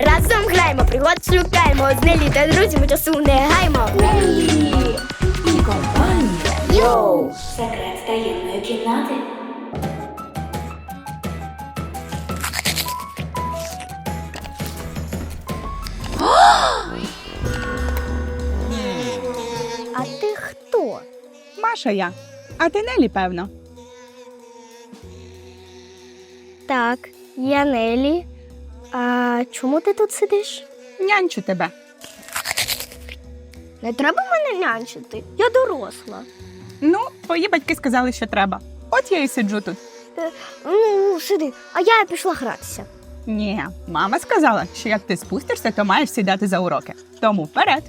Разом граємо, пригод шукаємо. З Нелі та друзями часу не гаймо. І компанія. Йоу! Секрет таємної кімнати. А ти хто? Маша я. А ти Нелі, певно. Так, я Нелі. А чому ти тут сидиш? Нянчу тебе. Не треба мене нянчити. Я доросла. Ну, твої батьки сказали, що треба. От я і сиджу тут. Ну, сиди, а я пішла гратися. Ні, мама сказала, що як ти спустишся, то маєш сідати за уроки. Тому вперед.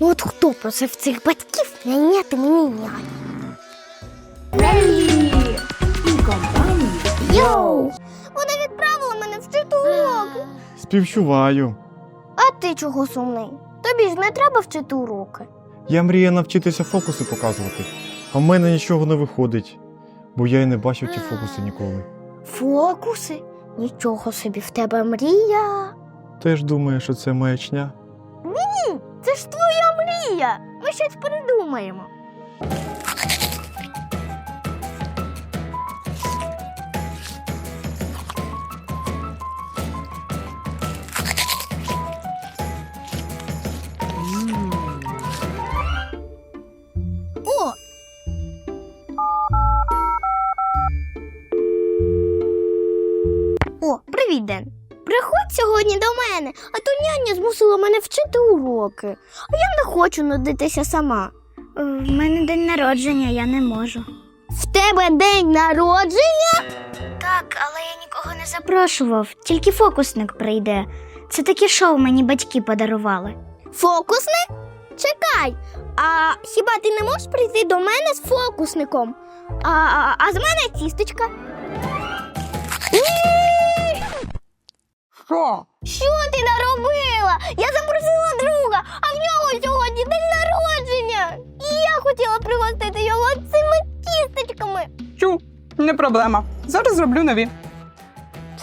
Ну от хто просив цих батьків наняти мені няню? І компанія. Йоу! Вчити уроки. Співчуваю. А ти чого сумний? Тобі ж не треба вчити уроки. Я мрію навчитися фокуси показувати, а в мене нічого не виходить, бо я й не бачив ті фокуси ніколи. Фокуси? Нічого собі в тебе мрія. Теж думаю, що це маячня. Ні, Це ж твоя мрія. Ми щось придумаємо. О, привіт, Ден. Приходь сьогодні до мене, а то няня змусила мене вчити уроки. А я не хочу нудитися сама. В мене день народження, я не можу. В тебе день народження? Так, але я нікого не запрошував, тільки фокусник прийде. Це таке шоу мені батьки подарували. Фокусник? Чекай. А хіба ти не можеш прийти до мене з фокусником? А, а, а з мене тістечка. Що? Що ти наробила? Я запросила друга, а в нього сьогодні день народження. І я хотіла пригостити його цими тістечками. Чу, не проблема. Зараз зроблю нові.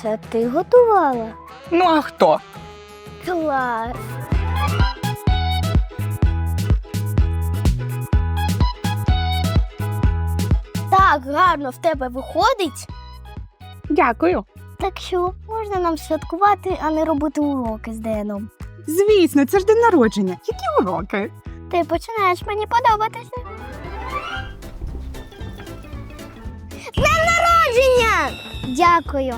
Це ти готувала? Ну а хто? Клас. Так гарно в тебе виходить. Дякую. Так що можна нам святкувати, а не робити уроки з Деном. Звісно, це ж день народження. Які уроки? Ти починаєш мені подобатися. Днем народження! Дякую.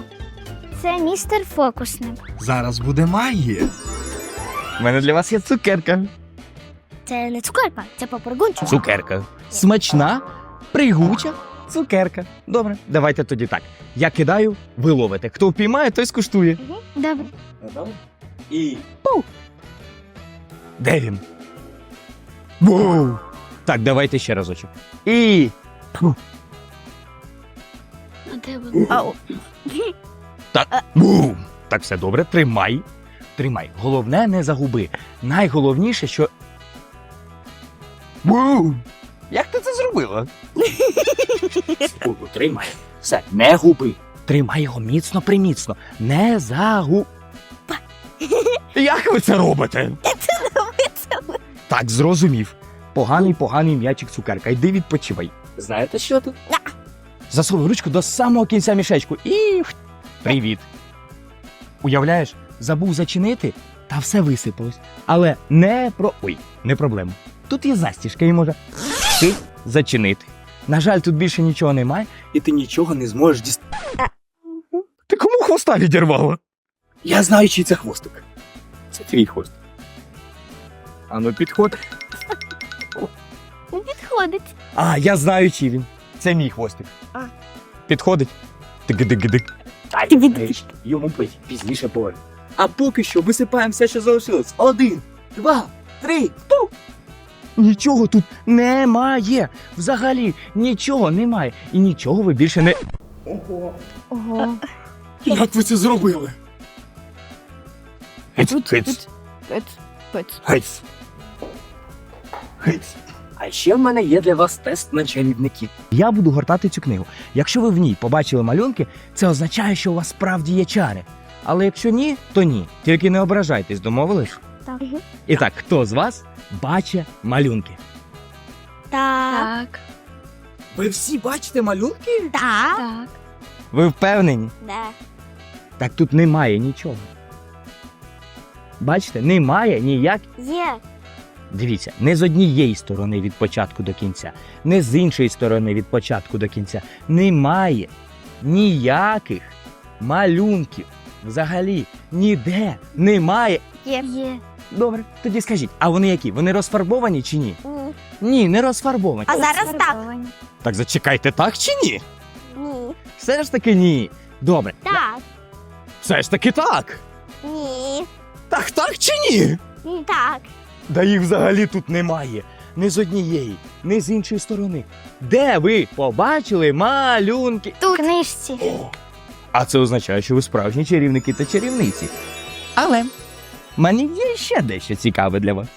Це містер Фокусник. Зараз буде магія. У мене для вас є цукерка. Це не цукерка, це попригунчик. Цукерка. Смачна, пригуча цукерка. Добре, давайте тоді так. Я кидаю, ви ловите. Хто впіймає, той скуштує. Добре. І. Пу! Де він? Воу! Так, давайте ще разочок. І. Пу! Ау. Так. Бум! Так, все добре, тримай. Тримай. Головне, не загуби. Найголовніше, що. Бум! Як ти це зробила? Споку, тримай. Все, не губи. Тримай його міцно приміцно. Не загу. Як ви це робите? Так, зрозумів. Поганий, поганий м'ячик цукерка. Йди відпочивай. Знаєте, що тут? Засовуй ручку до самого кінця мішечку і. Привіт. Уявляєш, забув зачинити, та все висипалось. Але не про. Ой, не проблема. Тут є застіжка і може ти зачинити. На жаль, тут більше нічого немає, і ти нічого не зможеш дістати. Ти кому хвоста відірвала? Я знаю, чий це хвостик. Це твій хвост. Ану, підходь. Не підходить. А, я знаю, чий він. Це мій хвостик. А. Підходить. Тик-дик-дик. Йому пить, пізніше поверну. А поки що висипаємо все, що залишилось. Один, два, три, пу! Нічого тут немає. Взагалі нічого немає. І нічого ви більше не. Ого. Як ви це зробили? Гиць, гиць, гиць. Гиць. А ще в мене є для вас тест на чарівників. Я буду гортати цю книгу. Якщо ви в ній побачили малюнки, це означає, що у вас справді є чари. Але якщо ні, то ні. Тільки не ображайтесь, домовились? Так. І так, хто з вас бачить малюнки? Так. Ви всі бачите малюнки? Так. Так. Ви впевнені? Да. Так тут немає нічого. Бачите, немає ніяк. Є. Дивіться, не з однієї сторони від початку до кінця, не з іншої сторони від початку до кінця. Немає ніяких малюнків. Взагалі ніде немає. Є. Є. Добре, тоді скажіть, а вони які? Вони розфарбовані чи ні? Ні, не розфарбовані. А зараз так. Так зачекайте, так чи ні? Ні. Все ж таки ні. Добре. Так. Все ж таки так. Ні. Так, так чи ні? Так. Да їх взагалі тут немає. Ні з однієї, ні з іншої сторони. Де ви побачили малюнки? Тут. В книжці. О, а це означає, що ви справжні чарівники та чарівниці. Але мені є ще дещо цікаве для вас.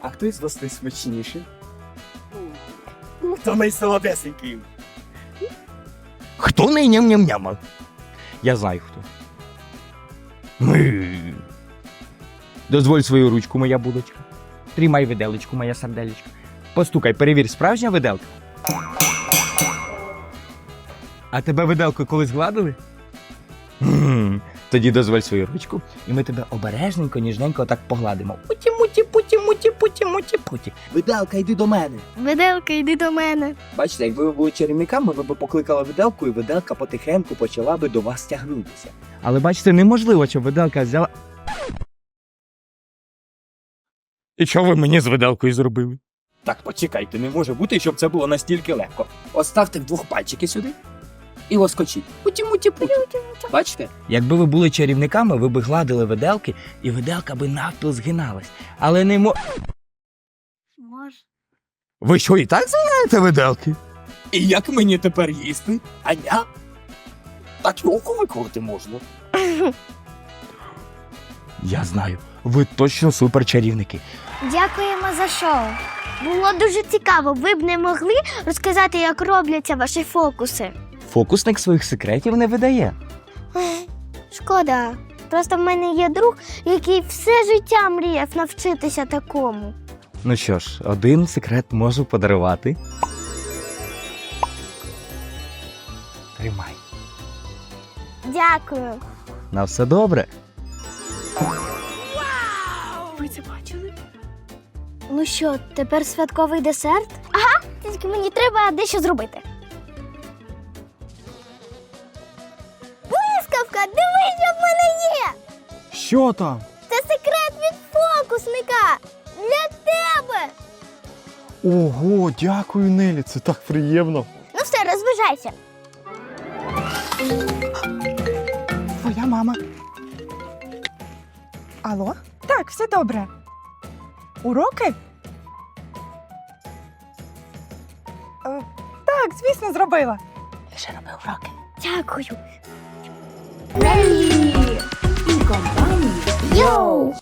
А хто із вас найсмачніший? Хто найсолодесенький? Хто найням-ням-ням? Я знаю хто. Ми. Дозволь свою ручку, моя булочка. Тримай виделечку, моя сарделечка. Постукай, перевір, справжня виделка. А тебе виделкою колись гладили? М, Тоді дозволь свою ручку, і ми тебе обережненько, ніжненько так погладимо. Путі, муті, путі, муті, путі, муті, путі. Виделка, йди до мене. Виделка, йди до мене. Бачите, якби ви були чарівниками, ви б покликали виделку, і виделка потихеньку почала би до вас тягнутися. Але бачите, неможливо, щоб виделка взяла. І що ви мені з виделкою зробили? Так, почекайте, не може бути, щоб це було настільки легко. Оставте двох пальчики сюди і лоскочіть. Путі-муті-путі. Бачите? Якби ви були чарівниками, ви б гладили виделки, і виделка би навпіл згиналась. Але не мо. Може. Ви що, і так згинаєте виделки? І як мені тепер їсти? Аня? Так його виколоти можна. Я знаю, ви точно суперчарівники. Дякуємо за шоу. Було дуже цікаво. Ви б не могли розказати, як робляться ваші фокуси. Фокусник своїх секретів не видає. Шкода. Просто в мене є друг, який все життя мріяв навчитися такому. Ну що ж, один секрет можу подарувати. Тримай. Дякую. На все добре. Ви це бачили? Ну що, тепер святковий десерт? Ага, тільки мені треба дещо зробити. Що там? Це секрет від фокусника! Для тебе! Ого, дякую, Нелі, це так приємно. Ну все, розважайся. Твоя мама. Алло? Так, все добре. Уроки? Е, так, звісно, зробила. Дякую. Нелі і компанія. Йоу!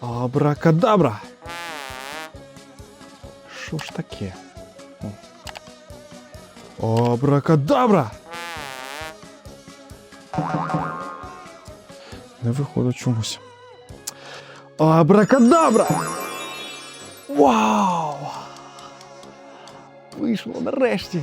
Абракадабра. Що ж таке? О. Абракадабра. Не виходить чомусь. Абракадабра! Вау! Вийшло нарешті.